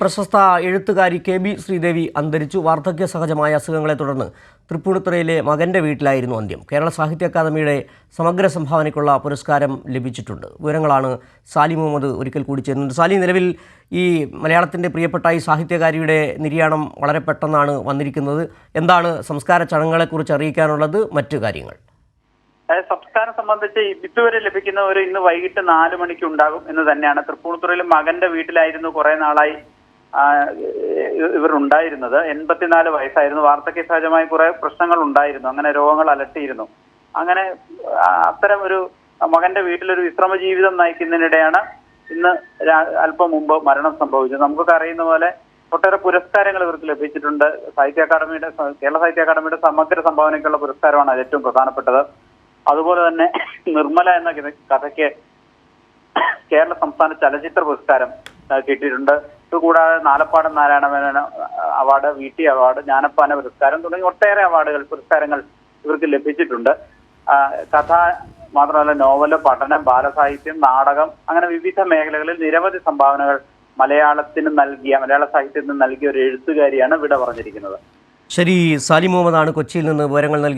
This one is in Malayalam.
പ്രശസ്ത എഴുത്തുകാരി കെ ബി ശ്രീദേവി അന്തരിച്ചു. വാർദ്ധക്യ സഹജമായ അസുഖങ്ങളെ തുടർന്ന് തൃപ്പൂണിത്തുറയിലെ മകന്റെ വീട്ടിലായിരുന്നു അന്ത്യം. കേരള സാഹിത്യ അക്കാദമിയുടെ സമഗ്ര സംഭാവനയ്ക്കുള്ള പുരസ്കാരം ലഭിച്ചിട്ടുണ്ട്. വിവരങ്ങളാണ് സാലി മുഹമ്മദ് ഒരിക്കൽ കൂടി ചേരുന്നത് സാലി നിലവിൽ ഈ മലയാളത്തിന്റെ പ്രിയപ്പെട്ട ഈ സാഹിത്യകാരിയുടെ നിര്യാണം വളരെ പെട്ടെന്നാണ് വന്നിരിക്കുന്നത്. എന്താണ് സംസ്കാര ചടങ്ങുകളെക്കുറിച്ച് അറിയിക്കാനുള്ളത്? മറ്റു കാര്യങ്ങൾ. സംസ്കാരം സംബന്ധിച്ച് ഇതുവരെ ലഭിക്കുന്നവർ ഇന്ന് വൈകിട്ട് നാല് മണിക്ക് ഉണ്ടാകും എന്ന് തന്നെയാണ്. തൃപ്പൂണിത്തുറയിൽ മകന്റെ വീട്ടിലായിരുന്നു കുറെ നാളായി ആ, ഇ- ഇവർ ഉണ്ടായിരുന്നത് എൺപത്തിനാല് വയസ്സായിരുന്നു. വാർദ്ധക്യ സഹജമായ കുറെ പ്രശ്നങ്ങൾ ഉണ്ടായിരുന്നു അങ്ങനെ രോഗങ്ങൾ അലട്ടിയിരുന്നു. അങ്ങനെ അത്തരം ഒരു മകന്റെ വീട്ടിലൊരു വിശ്രമ ജീവിതം നയിക്കുന്നതിനിടെയാണ് ഇന്ന് അല്പം മുമ്പ് മരണം സംഭവിച്ചത്. നമുക്കൊക്കെ അറിയുന്ന പോലെ ഒട്ടേറെ പുരസ്കാരങ്ങൾ ഇവർക്ക് ലഭിച്ചിട്ടുണ്ട്. സാഹിത്യ അക്കാദമിയുടെ കേരള സാഹിത്യ അക്കാദമിയുടെ സമഗ്ര സംഭാവനയ്ക്കുള്ള പുരസ്കാരമാണ് അത് ഏറ്റവും പ്രധാനപ്പെട്ടത്. അതുപോലെ തന്നെ നിർമ്മല എന്ന കഥയ്ക്ക് കേരള സംസ്ഥാന ചലച്ചിത്ര പുരസ്കാരം കിട്ടിയിട്ടുണ്ട്. ഇതുകൂടാതെ Nalappadam Narayana Menon award V T award Jnanappana പുരസ്കാരം തുടങ്ങി ഒട്ടേറെ അവാർഡുകൾ പുരസ്കാരങ്ങൾ ഇവർക്ക് ലഭിച്ചിട്ടുണ്ട്. കഥ മാത്രമല്ല നോവൽ പഠനം ബാലസാഹിത്യം നാടകം അങ്ങനെ വിവിധ മേഖലകളിൽ നിരവധി സംഭാവനകൾ മലയാളത്തിന് നൽകിയ മലയാള സാഹിത്യത്തിന് നൽകിയ ഒരു എഴുത്തുകാരിയാണ് ഇവിടെ പറഞ്ഞിരിക്കുന്നത്. ശരി സാലി മുഹമ്മദാണ് കൊച്ചിയിൽ നിന്ന് വിവരങ്ങൾ നൽകിയത്.